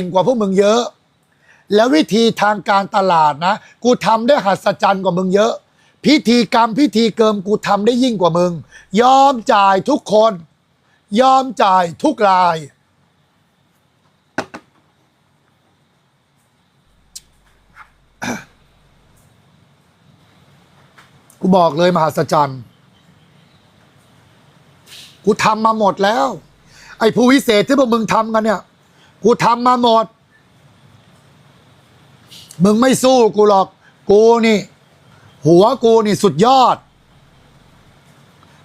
ก่งกว่าพวกมึงเยอะ แล้ววิธีทางการตลาดนะ กูทำได้หัศจรรย์กว่ามึงเยอะ พิธีกรรมพิธีเกิมกูทำได้ยิ่งกว่ามึง ยอมจ่ายทุกคน ยอมจ่ายทุกราย กูบอกเลยมหัศจรรย์กูทำมาหมดแล้ว ไอ้ผู้วิเศษที่พวกมึงทำกันเนี่ย กูทำมาหมด มึงไม่สู้กูหรอก กูนี่ หัวกูนี่สุดยอด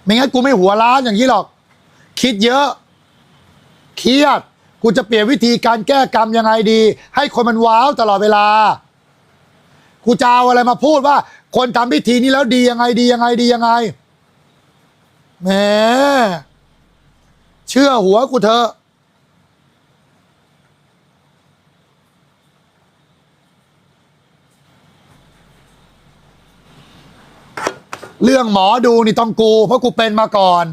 ไม่งั้นกูไม่หัวล้านอย่างนี้หรอก คิดเยอะ เครียด กูจะเปลี่ยนวิธีการแก้กรรมยังไงดี ให้คนมันว้าวตลอดเวลา กูจะเอาอะไรมาพูดว่า คนทำพิธีนี้แล้วดียังไงดียังไงดียังไงแหมเชื่อหัวกูเถอะ เรื่องหมอดูนี่ต้องกู เพราะกูเป็นมาก่อน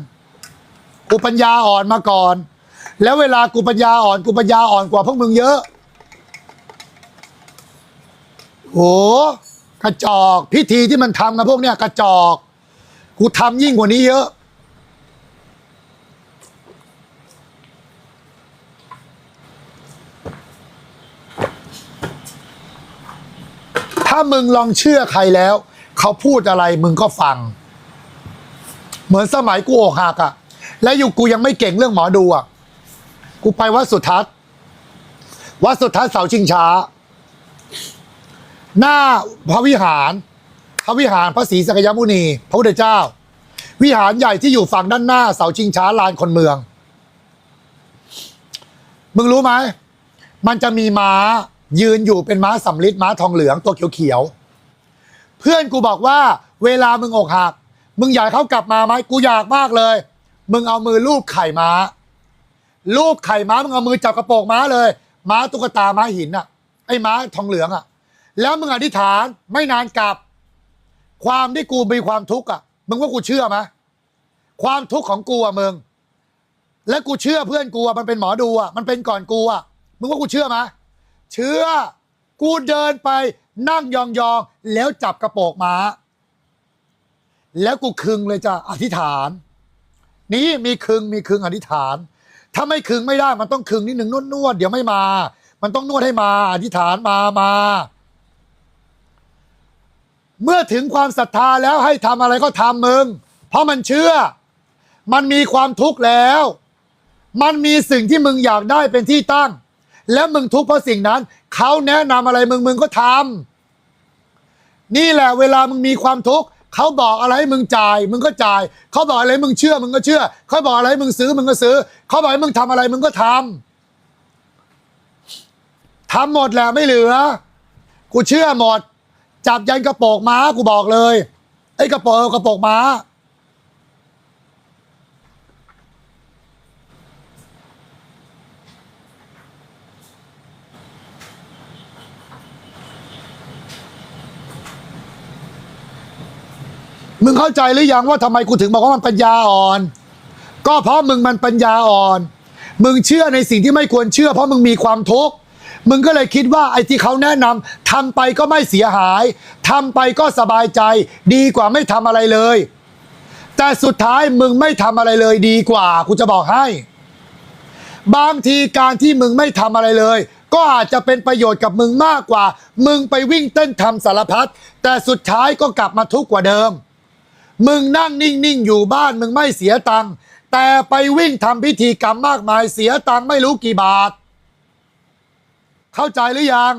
กูปัญญาอ่อนมาก่อน แล้วเวลากูปัญญาอ่อน กูปัญญาอ่อนกว่าพวกมึงเยอะโหกระจอกพิธีที่มันทำกับพวกเนี้ยกระจอก กูทำยิ่งกว่านี้เยอะ ถ้ามึงลองเชื่อใครแล้ว เขาพูดอะไรมึงก็ฟัง เหมือนสมัยกูอกหักอะและอยู่กูยังไม่เก่งเรื่องหมอดูอะกูไปวัดสุทัศน์วัดสุทัศน์เสาชิงช้า หน้าพระวิหาร พระวิหารพระศรีสักยมุนี พระพุทธเจ้า วิหารใหญ่ที่อยู่ฝั่งด้านหน้าเสาชิงช้าลานคนเมือง มึงรู้ไหมมันจะมีม้ายืนอยู่เป็นม้าสำลิดม้าทองเหลืองตัวเขียวๆ เพื่อนกูบอกว่าเวลามึงอกหัก มึงอยากเขากลับมาไหมกูอยากมากเลย มึงเอามือลูบไข่ม้าลูบไข่ม้ามึงเอามือจับกระโปรงม้าเลย ม้าตุ๊กตาม้าหินอะไอ้ม้าทองเหลืองอะแล้วมึงอธิษฐานไม่นานกลับ ความที่กูมีความทุกข์อะมึงว่ากูเชื่อไหมความทุกข์ของกูอะมึง และกูเชื่อเพื่อนกูอะมันเป็นหมอดูอะมันเป็นก่อนกูอะมึงว่ากูเชื่อไหมเชื่อ กูเดินไป นั่งยองๆ แล้วจับกระโปรงม้า แล้วกูคึงเลยจ้ะอธิษฐาน นี่มีคึงมีคึงอธิษฐาน ถ้าไม่คึงไม่ได้มันต้องคึงนิดหนึ่งนวดนวดๆเดี๋ยวไม่มา มันต้องนวดให้มา อธิษฐานมามาเมื่อถึงความศรัทธาแล้วให้ทำอะไรก็ทำมึง เพราะมันเชื่อ มันมีความทุกข์แล้ว มันมีสิ่งที่มึงอยากได้เป็นที่ตั้ง แล้วมึงทุกข์เพราะสิ่งนั้น เขาแนะนำอะไรมึงมึงก็ทำนี่แหละเวลามึงมีความทุกข์เขาบอกอะไรให้มึงจ่าย มึงก็จ่าย เขาบอกอะไรมึงเชื่อ มึงก็เชื่อ เขาบอกอะไรมึงซื้อมึงก็ซื้อ เขาบอกให้มึงทำอะไรมึงก็ทำทำหมดแหละไม่เหลือ กูเชื่อหมด จับยันกระโปรงม้ากูบอกเลยไอ้กระโปรงกระโปรงม้า มึงเข้าใจหรือยังว่าทำไมกูถึงบอกว่ามันปัญญาอ่อน ก็เพราะมึงมันปัญญาอ่อน มึงเชื่อในสิ่งที่ไม่ควรเชื่อ เพราะมึงมีความทุกข์มึงก็เลยคิดว่าไอ้ที่เขาแนะนำทำไปก็ไม่เสียหายทำไปก็สบายใจ ดีกว่าไม่ทำอะไรเลย แต่สุดท้ายมึงไม่ทำอะไรเลยดีกว่ากูจะบอกให้ บางทีการที่มึงไม่ทำอะไรเลย ก็อาจจะเป็นประโยชน์กับมึงมากกว่า มึงไปวิ่งเต้นทำสารพัดแต่สุดท้ายก็กลับมาทุกข์กว่าเดิม มึงนั่งนิ่งๆอยู่บ้านมึงไม่เสียตังค์แต่ไปวิ่งทำพิธีกรรมมากมายเสียตังค์ไม่รู้กี่บาท เข้าใจหรือยัง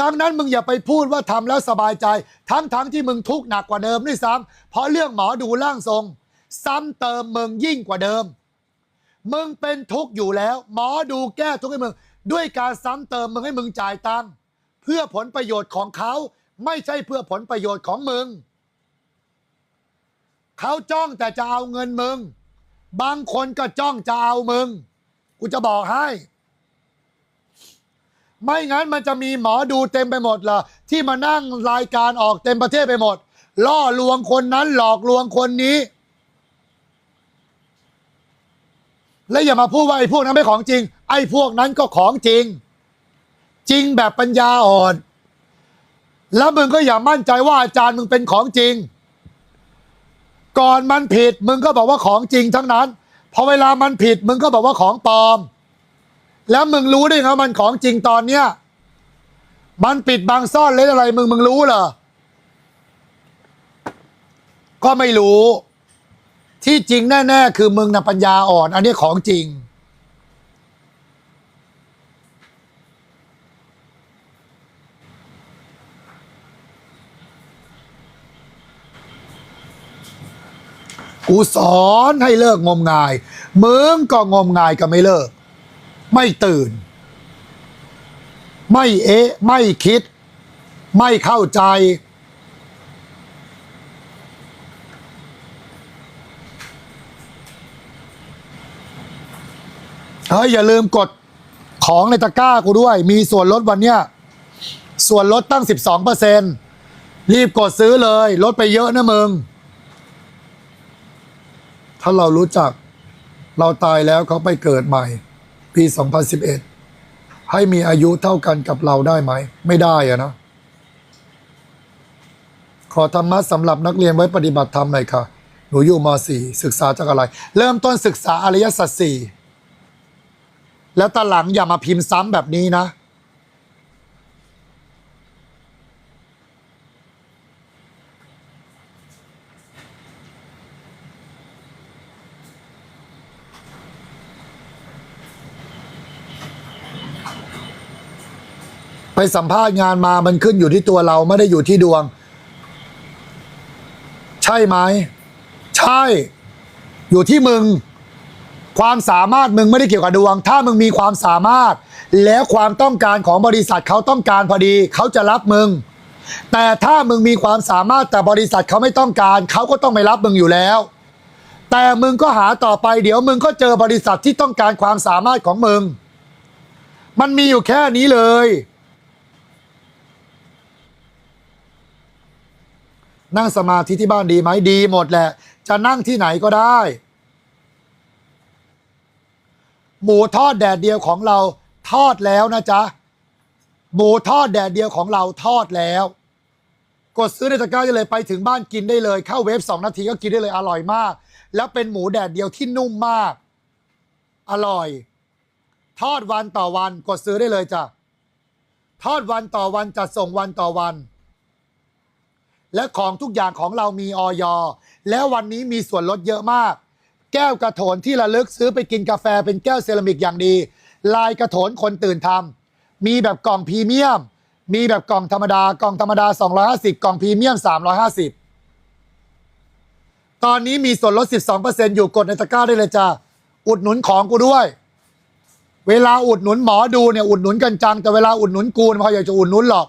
ดังนั้นมึงอย่าไปพูดว่าทำแล้วสบายใจ ทั้งๆที่มึงทุกข์หนักกว่าเดิมด้วยซ้ำเพราะเรื่องหมอดูร่างทรง ซ้ำเติมมึงยิ่งกว่าเดิม มึงเป็นทุกข์อยู่แล้ว หมอดูแก้ทุกข์ให้มึง ด้วยการซ้ำเติมมึงให้มึงจ่ายตังค์เพื่อผลประโยชน์ของเขา ไม่ใช่เพื่อผลประโยชน์ของมึง เขาจ้องแต่จะเอาเงินมึง บางคนก็จ้องจะเอามึง กูจะบอกให้ ไม่งั้นมันจะมีหมอดูเต็มไปหมดเหรอที่มานั่งรายการออกเต็มประเทศไปหมด ล่อลวงคนนั้นหลอกลวงคนนี้ และอย่ามาพูดว่าไอ้พวกนั้นไม่ของจริง ไอ้พวกนั้นก็ของจริง จริงแบบปัญญาอ่อน แล้วมึงก็อย่ามั่นใจว่าอาจารย์มึงเป็นของจริง ก่อนมันผิดมึงก็บอกว่าของจริงทั้งนั้น พอเวลามันผิดมึงก็บอกว่าของปลอม แล้วมึงรู้ได้ไงมันของจริงตอนเนี้ยมันปิดบังซ่อนเล่นอะไร มึงมึงรู้เหรอ ก็ไม่รู้ ที่จริงแน่ ๆ คือมึงนะปัญญาอ่อน อันนี้ของจริง กูสอนให้เลิกงมงายมึงก็งมงายก็ไม่เลิก ไม่ตื่น ไม่เอะไม่คิด ไม่เข้าใจ เฮ้ย อย่าลืมกดของในตะกร้ากูด้วย มีส่วนลดวันเนี้ย ส่วนลดตั้ง 12%รีบกดซื้อเลย ลดไปเยอะนะมึง ถ้าเรารู้จัก เราตายแล้วเขาไปเกิดใหม่ ปี 2011 ให้มีอายุเท่ากันกับเราได้ไหม ไม่ได้อะนะ ขอธรรมะสำหรับนักเรียนไว้ปฏิบัติธรรมหน่อยค่ะ หนูอยู่ม .4 ศึกษาจากอะไร เริ่มต้นศึกษาอริยสัจสี่แล้วตอนหลังอย่ามาพิมพ์ซ้ำแบบนี้นะ ไปสัมภาษณ์งานมามันขึ้นอยู่ที่ตัวเราไม่ได้อยู่ที่ดวง ใช่ไหม ใช่ อยู่ที่มึง ความสามารถมึงไม่ได้เกี่ยวกับดวง ถ้ามึงมีความสามารถ แล้วความต้องการของบริษัทเขาต้องการพอดี เขาจะรับมึง แต่ถ้ามึงมีความสามารถแต่บริษัทเขาไม่ต้องการ เขาก็ต้องไม่รับมึงอยู่แล้ว แต่มึงก็หาต่อไปเดี๋ยวมึงก็เจอบริษัทที่ต้องการความสามารถของมึง มันมีอยู่แค่นี้เลย นั่งสมาธิที่บ้านดีไหมดีหมดแหละ จะนั่งที่ไหนก็ได้ หมูทอดแดดเดียวของเราทอดแล้วนะจ๊ะ หมูทอดแดดเดียวของเราทอดแล้ว กดซื้อในตะกร้าได้เลยไปถึงบ้านกินได้เลย เข้าเวฟสองนาทีก็กินได้เลยอร่อยมาก แล้วเป็นหมูแดดเดียวที่นุ่มมาก อร่อย ทอดวันต่อวันกดซื้อได้เลยจ้ะทอดวันต่อวันจัดส่งวันต่อวัน และของทุกอย่างของเรามีออยแล้ววันนี้มีส่วนลดเยอะมาก แก้วกระโถนที่ระลึกซื้อไปกินกาแฟเป็นแก้วเซรามิกอย่างดี ลายกระโถนคนตื่นทำมีแบบกล่องพรีเมียม มีแบบกล่องธรรมดากล่องธรรมดา 250 กล่องพรีเมียม 350 ตอนนี้มีส่วนลด 12%อยู่กดในตะกร้าได้เลยจ้าอุดหนุนของกูด้วย เวลาอุดหนุนหมอดูเนี่ยอุดหนุนกันจังแต่เวลาอุดหนุนกูนี่พออยากจะอุดหนุนหรอก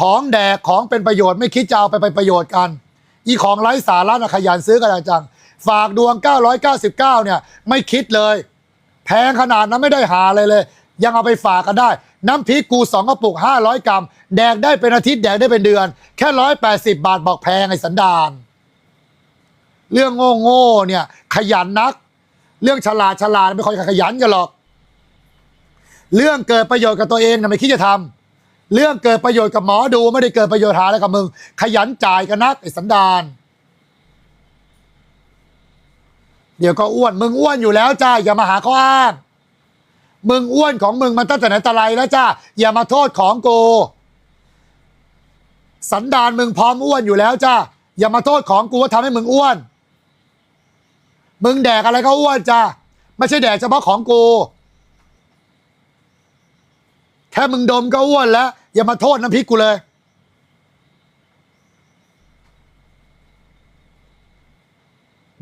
ของแดกของเป็นประโยชน์ไม่คิดจะเอาไปเป็นประโยชน์กัน อีของไร้สาระนะขยันซื้อกันจังฝากดวง 999 เนี่ย ไม่คิดเลย แพงขนาดนั้นไม่ได้หาเลยเลย ยังเอาไปฝากกันได้ น้ำพริกกูสองกระปุก 500 กรัม แดกได้เป็นอาทิตย์แดกได้เป็นเดือน แค่ 180 บาทบอกแพงไอ้สันดาน เรื่องโง่ๆเนี่ย ขยันนัก เรื่องฉลาดฉลาดไม่ค่อยขยันกันหรอก เรื่องเกิดประโยชน์กับตัวเองนะไม่คิดจะทำ เรื่องเกิดประโยชน์กับหมอดูไม่ได้เกิดประโยชน์หาอะไรกับมึง ขยันจ่ายกันนักไอ้สันดานเดี๋ยวก็อ้วนมึงอ้วนอยู่แล้วจ้าอย่ามาหาข้ออ้างมึงอ้วนของมึงมันตั้งแต่ไหนแต่ไรแล้วจ้าอย่ามาโทษของกูสันดานมึงพร้อมอ้วนอยู่แล้วจ้าอย่ามาโทษของกูว่าทำให้มึงอ้วน มึงแดกอะไรก็อ้วนจ้าไม่ใช่แดกเฉพาะของกู แค่มึงดมก็อ้วนแล้ว อย่ามาโทษน้ำพริกกูเลย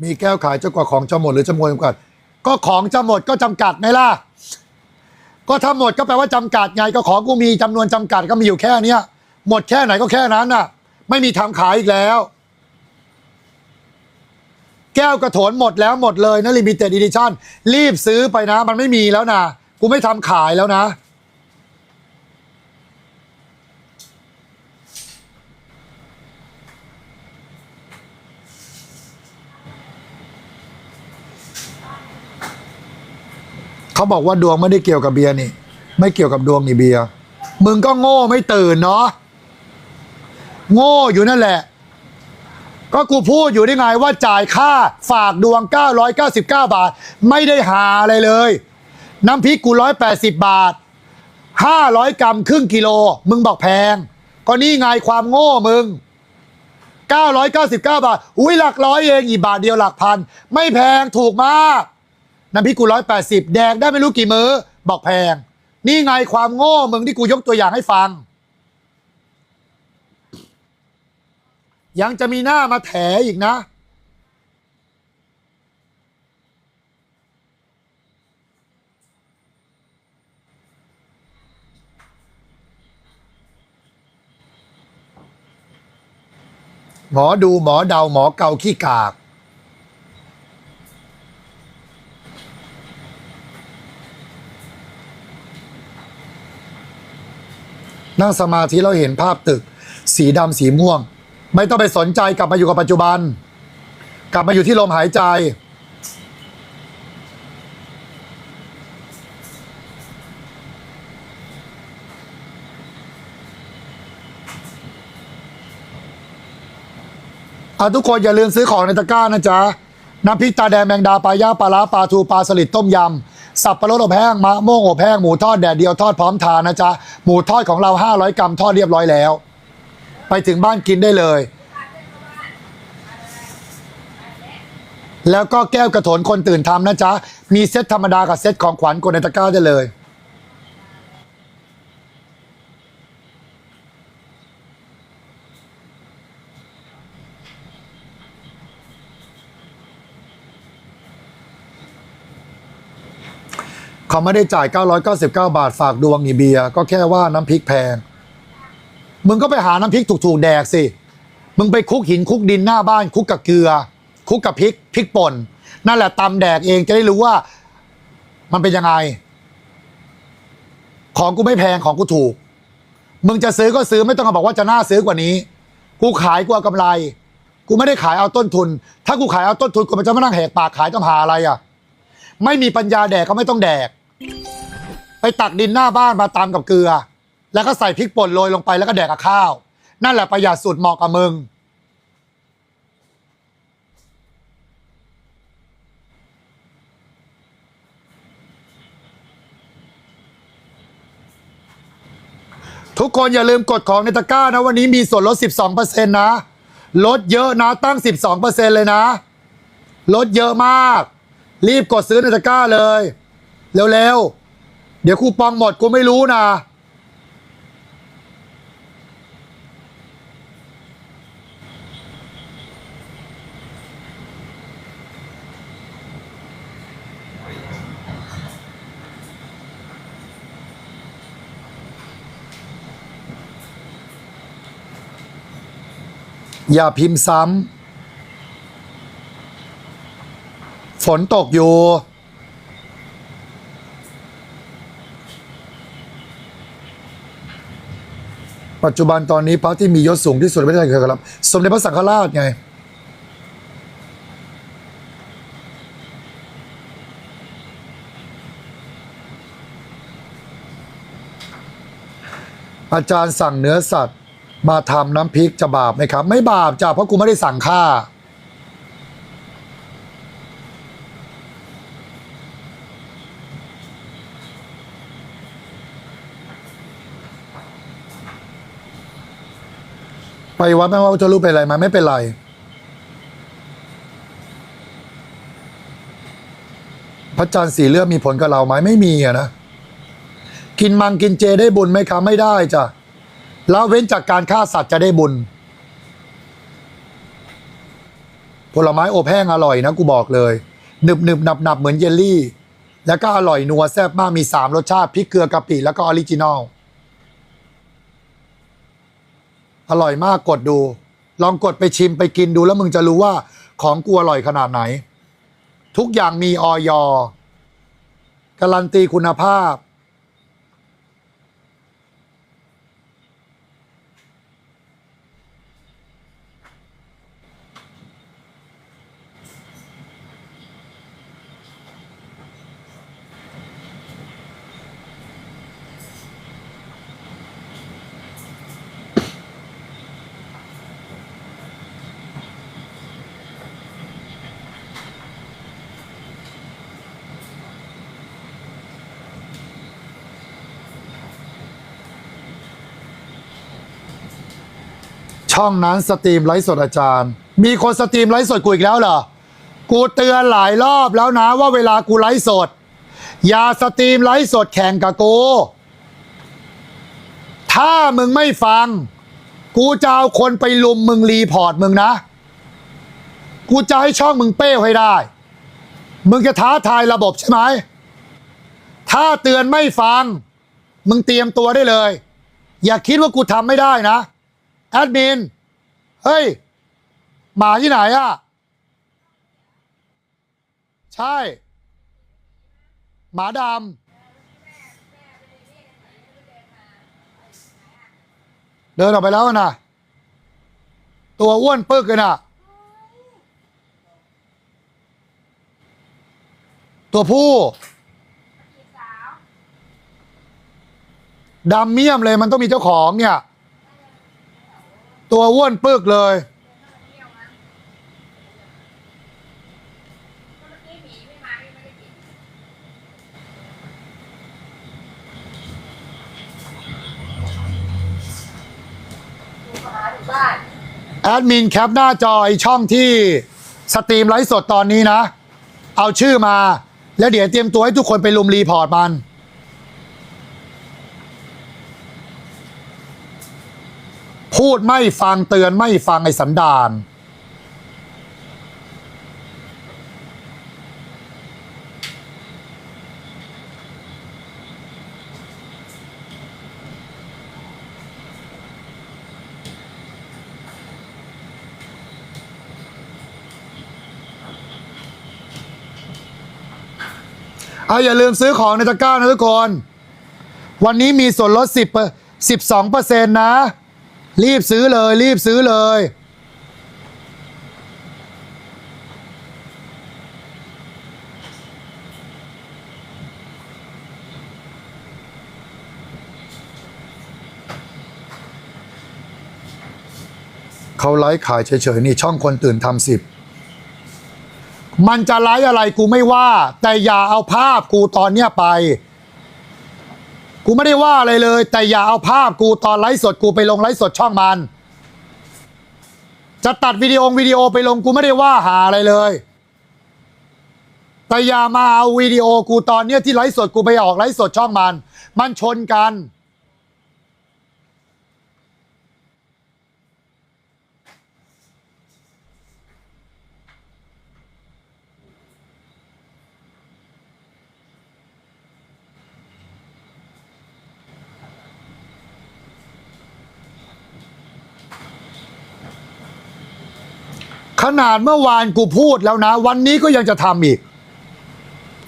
มีแก้วขายจนกว่าของจะหมดหรือจำนวนจำกัด ก็ของจะหมดก็จำกัดไงล่ะ ก็ถ้าหมดก็แปลว่าจำกัดไงก็ของกูมีจำนวนจำกัดก็มีอยู่แค่เนี้ย หมดแค่ไหนก็แค่นั้นน่ะ ไม่มีทำขายอีกแล้ว แก้วกระโถนหมดแล้วหมดเลยนะลิมิเต็ดอีดิชั่นรีบซื้อไปนะ มันไม่มีแล้วนะกูไม่ทำขายแล้วนะ เขาบอกว่าดวงไม่ได้เกี่ยวกับเบียร์นี่ ไม่เกี่ยวกับดวงนี่เบียร์มึงก็โง่ไม่ตื่นเนาะโง่อยู่นั่นแหละ ก็กูพูดอยู่ได้ไงว่าจ่ายค่าฝากดวง 999 บาท ไม่ได้หาอะไรเลย น้ำพริกกู 180 บาท 500 กรัมครึ่งกิโล มึงบอกแพง ก็นี่ไงความโง่มึง 999 บาท อุ้ยหลักร้อยเองอีกบาทเดียวหลักพัน ไม่แพงถูกมาก น้ำพริกกู180แดกได้ไม่รู้กี่มื้อ บอกแพง นี่ไงความโง่มึงที่กูยกตัวอย่างให้ฟัง ยังจะมีหน้ามาแถอีกนะ หมอดูหมอเดาหมอเกาขี้กาก นั่งสมาธิเราเห็นภาพตึก สีดำสีม่วง ไม่ต้องไปสนใจกลับมาอยู่กับปัจจุบัน กลับมาอยู่ที่ลมหายใจอะทุกคนอย่าลืมซื้อของในตะกร้านะจ๊ะ น้ำพริกตาแดงแมงดาปลาย่างปลาล้าปลาทูปลาสลิดต้มยำ สับปะรดอบแห้งมะม่วงอบแห้งหมูทอดแดดเดียวทอดพร้อมทานนะจ๊ะ หมูทอดของเรา 500 กรัมทอดเรียบร้อยแล้ว ไปถึงบ้านกินได้เลย แล้วก็แก้วกระโถนคนตื่นทำนะจ๊ะ มีเซตธรรมดากับเซตของขวัญกดในตะกร้าได้เลย เขาไม่ได้จ่าย 999 บาทฝากดวงนี่เบียก็แค่ว่าน้ำพริกแพง มึงก็ไปหาน้ำพริกถูกๆแดกสิ มึงไปคุกหินคุกดินหน้าบ้าน คุกกับเกลือ คุกกับพริกพริกป่น นั่นแหละตำแดกเองจะได้รู้ว่า มันเป็นยังไง ของกูไม่แพงของกูถูก มึงจะซื้อก็ซื้อไม่ต้องมาบอกว่าจะน่าซื้อกว่านี้ กูขายกูเอากำไร กูไม่ได้ขายเอาต้นทุน ถ้ากูขายเอาต้นทุนกูมันจะมานั่งแหกปากขายต้องหาอะไรอะไม่มีปัญญาแดกก็ไม่ต้องแดก ไปตักดินหน้าบ้านมาตำกับเกลือ แล้วก็ใส่พริกป่นโรยลงไปแล้วก็แดกกับข้าว นั่นแหละประหยัดสุดเหมาะกับมึง ทุกคนอย่าลืมกดของในตะกร้านะ วันนี้มีส่วนลด 12%นะ ลดเยอะนะตั้ง 12%เลยนะ ลดเยอะมาก รีบกดซื้อในตะกร้าเลย เร็วๆ เดี๋ยวคูปองหมดกูไม่รู้นะ อย่าพิมพ์ซ้ำ ฝนตกอยู่ ปัจจุบันตอนนี้พระที่มียศสูงที่สุดในประเทศไทยคือครับสมเด็จพระสังฆราชไง อาจารย์สั่งเนื้อสัตว์ มาทำน้ำพริกจะบาปไหมครับ ไม่บาปจ้ะเพราะกูไม่ได้สั่งฆ่า ไปวัดแม่ว่าจะรู้เป็นไรไหมไม่เป็นไร พระจันทร์สีเลือดมีผลกับเราไหมไม่มีอะนะ กินมังกินเจได้บุญไหมครับไม่ได้จ้ะละเว้นจากการฆ่าสัตว์จะได้บุญ ผลไม้อบแห้งอร่อยนะกูบอกเลยหนึบหนึบหนับหนับเหมือนเยลลี่ แล้วก็อร่อยนัวแซ่บมากมีสามรสชาติพริกเกลือกะปิแล้วก็ออริจินอล อร่อยมากกดดู ลองกดไปชิมไปกินดูแล้วมึงจะรู้ว่าของกูอร่อยขนาดไหน ทุกอย่างมีออยการันตีคุณภาพ ช่องนั้นสตรีมไลฟ์สดอาจารย์ มีคนสตรีมไลฟ์สดกูอีกแล้วเหรอ กูเตือนหลายรอบแล้วนะว่าเวลากูไลฟ์สด อย่าสตรีมไลฟ์สดแข่งกับกู ถ้ามึงไม่ฟัง กูจะเอาคนไปลุมมึงรีพอร์ตมึงนะ กูจะให้ช่องมึงเป้ให้ได้ มึงจะท้าทายระบบใช่ไหม ถ้าเตือนไม่ฟัง มึงเตรียมตัวได้เลย อย่าคิดว่ากูทำไม่ได้นะ แอดมิน เฮ้ย หมาที่ไหนอะใช่ หมาดำ เดินออกไปแล้วนะ ตัวอ้วนปึกเลยนะตัวผู้ดำเมี่ยมเลยมันต้องมีเจ้าของเนี่ย ตัวอ้วนปึกเลย แอดมินแคปหน้าจอไอช่องที่สตรีมไลฟ์สดตอนนี้นะ เอาชื่อมา แล้วเดี๋ยวเตรียมตัวให้ทุกคนไปลุมรีพอร์ตมัน พูดไม่ฟังเตือนไม่ฟังไอ้สันดานเอาอย่าลืมซื้อของในตะกร้านะทุกคน วันนี้มีส่วนลด10 12เปอร์เซ็นต์นะ รีบซื้อเลย รีบซื้อเลย เขาไลฟ์ขายเฉยๆ นี่ช่องคนตื่นทำสิบมันจะไลฟ์อะไรกูไม่ว่า แต่อย่าเอาภาพกูตอนเนี้ยไป กูไม่ได้ว่าอะไรเลย แต่อย่าเอาภาพกูตอนไลฟ์สดกูไปลงไลฟ์สดช่องมัน จะตัดวิดีโอวิดีโอไปลงกูไม่ได้ว่าหาอะไรเลย แต่อย่ามาเอาวิดีโอกูตอนเนี้ยที่ไลฟ์สดกูไปออกไลฟ์สดช่องมัน มันชนกัน ขนาดเมื่อวานกูพูดแล้วนะ วันนี้ก็ยังจะทำอีก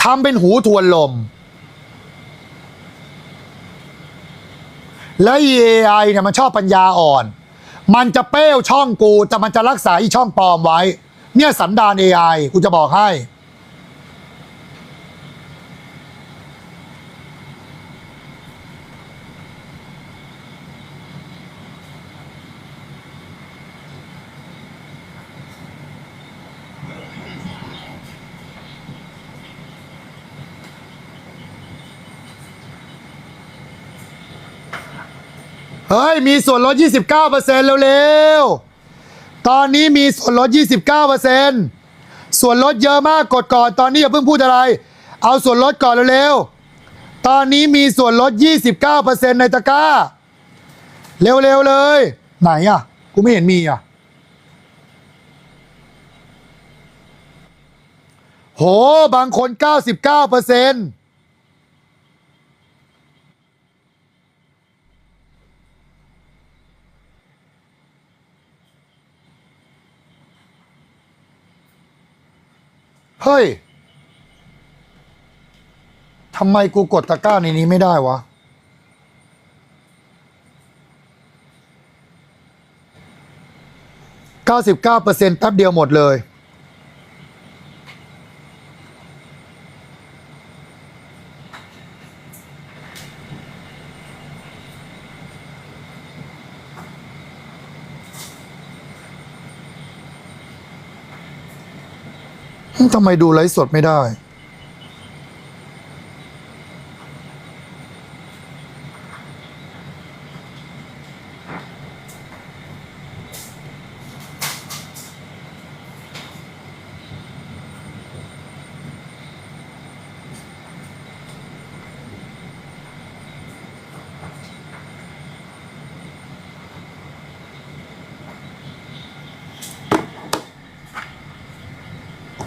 ทำเป็นหูทวนลม และ AI เนี่ยมันชอบปัญญาอ่อน มันจะเป้วช่องกู แต่มันจะรักษาอีช่องปลอมไว้ เนี่ยสันดาน AI กูจะบอกให้ เฮ้ย มีส่วนลด 29%เร็วๆ ตอนนี้มีส่วนลด 29%ส่วนลดเยอะมากกดก่อน ตอนนี้อย่าเพิ่งพูดอะไร เอาส่วนลดก่อนเร็วๆ ตอนนี้มีส่วนลด 29%ในตะกร้า เร็วๆเลย ไหนอะ กูไม่เห็นมีอะ โห บางคน 99% เฮ้ยทำไมกูกดตะกร้าในนี้ไม่ได้วะ 99%แป๊บเดียวหมดเลย ทำไมดูไลฟ์สดไม่ได้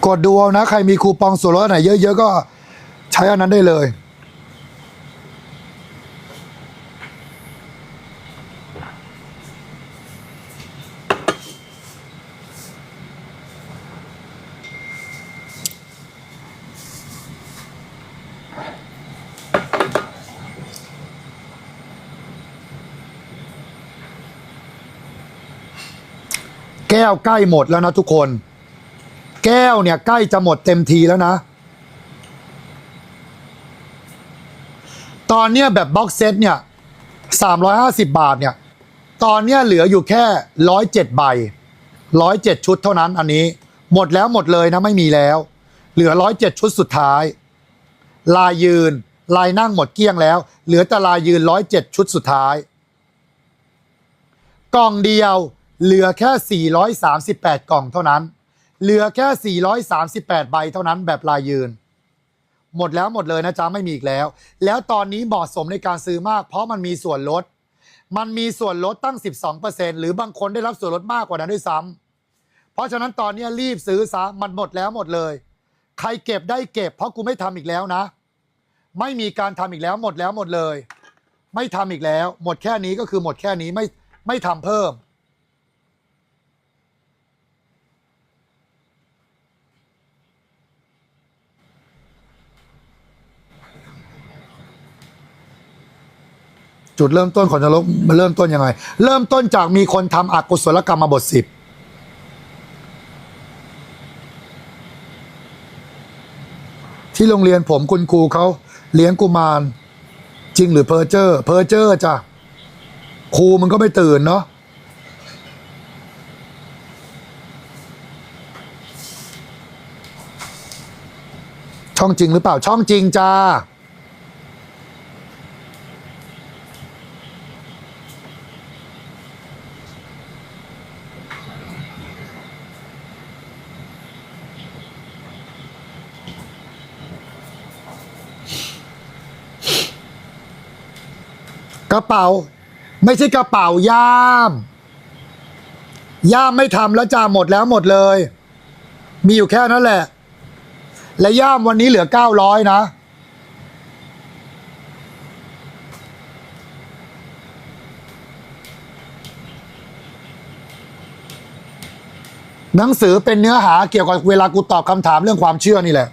กดดูเอานะ ใครมีคูปองส่วนลดอันไหนเยอะๆก็ใช้อันนั้นได้เลยแก้วใกล้หมดแล้วนะทุกคน แก้วเนี่ยใกล้จะหมดเต็มทีแล้วนะ ตอนเนี้ยแบบบ็อกเซตเนี่ยสามร้อยห้าสิบบาทเนี่ย ตอนเนี้ยเหลืออยู่แค่ร้อยเจ็ดใบร้อยเจ็ดชุดเท่านั้นอันนี้ หมดแล้วหมดเลยนะไม่มีแล้ว เหลือร้อยเจ็ดชุดสุดท้าย ลายยืน ลายนั่งหมดเกลี้ยงแล้ว เหลือแต่ลายยืนร้อยเจ็ดชุดสุดท้าย กล่องเดียวเหลือแค่ 438 กล่องเท่านั้น เหลือแค่ 438 ใบเท่านั้นแบบลายยืน หมดแล้วหมดเลยนะจ๊ะไม่มีอีกแล้ว แล้วตอนนี้เหมาะสมในการซื้อมาก เพราะมันมีส่วนลด มันมีส่วนลดตั้ง 12%หรือบางคนได้รับส่วนลดมากกว่านั้นด้วยซ้ำเพราะฉะนั้นตอนนี้รีบซื้อซะมันหมดแล้วหมดเลย ใครเก็บได้เก็บ เพราะกูไม่ทำอีกแล้วนะ ไม่มีการทำอีกแล้วหมดแล้วหมดเลย ไม่ทำอีกแล้ว หมดแค่นี้ก็คือหมดแค่นี้ไม่ไม่ทำเพิ่ม จุดเริ่มต้นของนรกมันเริ่มต้นยังไง เริ่มต้นจากมีคนทำอกุศลกรรมมาบทสิบที่โรงเรียนผมคุณครูเขาเลี้ยงกุมาร จริงหรือเพอเจอร์ เพอเจอร์จ้ะครูมันก็ไม่ตื่นเนาะช่องจริงหรือเปล่าช่องจริงจ้า ระเป๋า ไม่ใช่กระเป๋าย่าม ย่ามไม่ทำแล้วจ้าหมดแล้วหมดเลย มีอยู่แค่นั้นแหละ และย่ามวันนี้เหลือเก้าร้อยนะหนังสือเป็นเนื้อหาเกี่ยวกับเวลากูตอบคำถามเรื่องความเชื่อนี่แหละ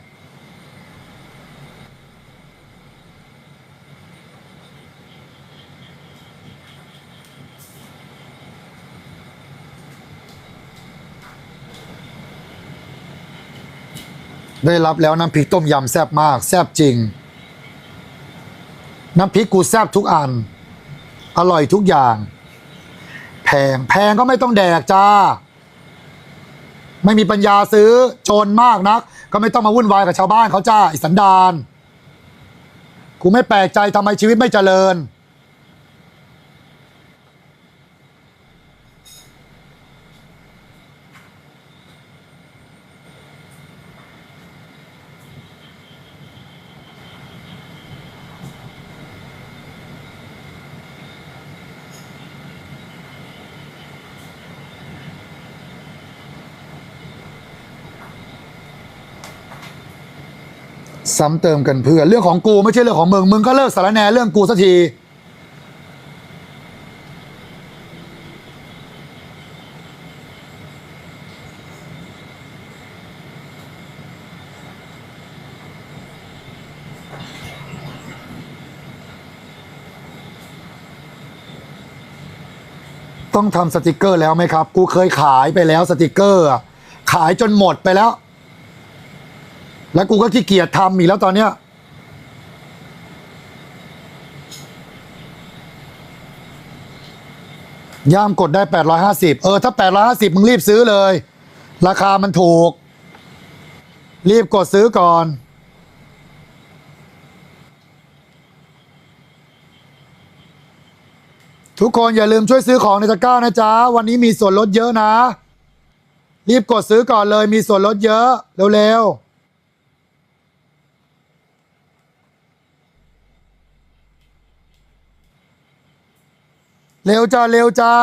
ได้รับแล้วน้ำพริกต้มยำแซ่บมาก แซ่บจริง น้ำพริกกูแซ่บทุกอัน อร่อยทุกอย่าง แพงแพงก็ไม่ต้องแดกจ้า ไม่มีปัญญาซื้อจนมากนัก ก็ไม่ต้องมาวุ่นวายกับชาวบ้านเขาจ้าไอิสันดานกูไม่แปลกใจทำไมชีวิตไม่เจริญ ซ้ำเติมกันเพื่อเรื่องของกูไม่ใช่เรื่องของมึง มึงก็เลิกสารแหนเรื่องกูสักที ต้องทำสติกเกอร์แล้วไหมครับ กูเคยขายไปแล้วสติกเกอร์ ขายจนหมดไปแล้ว แล้วกูก็ขี้เกียจทำอีกแล้วตอนเนี้ยย่ามกดได้ 850 เออ ถ้า 850 มึงรีบซื้อเลย ราคามันถูก รีบกดซื้อก่อน ทุกคนอย่าลืมช่วยซื้อของในตะกร้านะจ๊ะ วันนี้มีส่วนลดเยอะนะ รีบกดซื้อก่อนเลยมีส่วนลดเยอะ เร็วๆ เร็วจ้า เร็วจ้า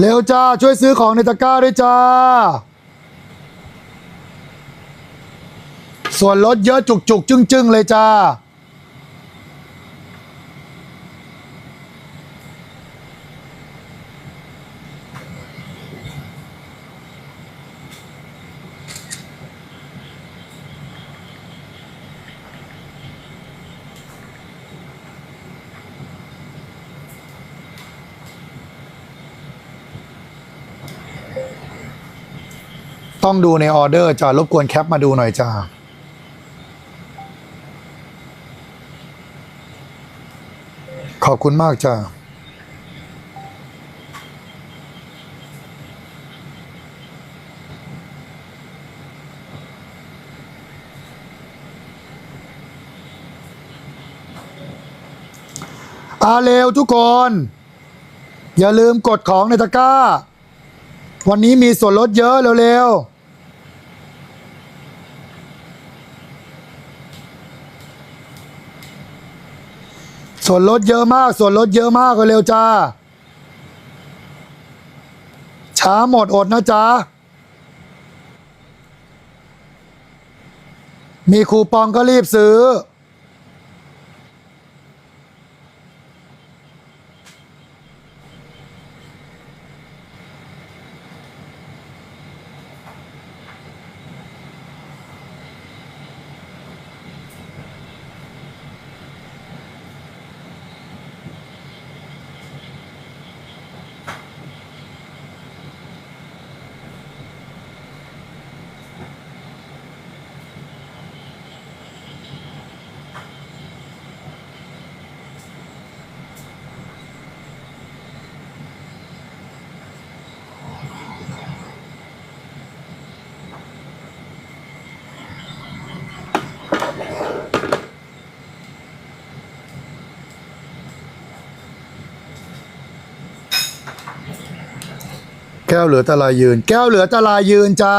เร็วจ้า ช่วยซื้อของในตะกร้าด้วยจ้า ส่วนลดเยอะจุกจุกจึ้งจึ้งเลยจ้า ต้องดูในออเดอร์จ้ารบกวนแคปมาดูหน่อยจ้าขอบคุณมากจ้าอาเร็วทุกคน อย่าลืมกดของในตะกร้า วันนี้มีส่วนลดเยอะเร็วๆ ส่วนลดเยอะมาก ส่วนลดเยอะมากเร็วจ้า ช้าหมดอดนะจ๊ะ มีคูปองก็รีบซื้อ แก้วเหลือตะลายยืน แก้วเหลือตะลายยืนจ้า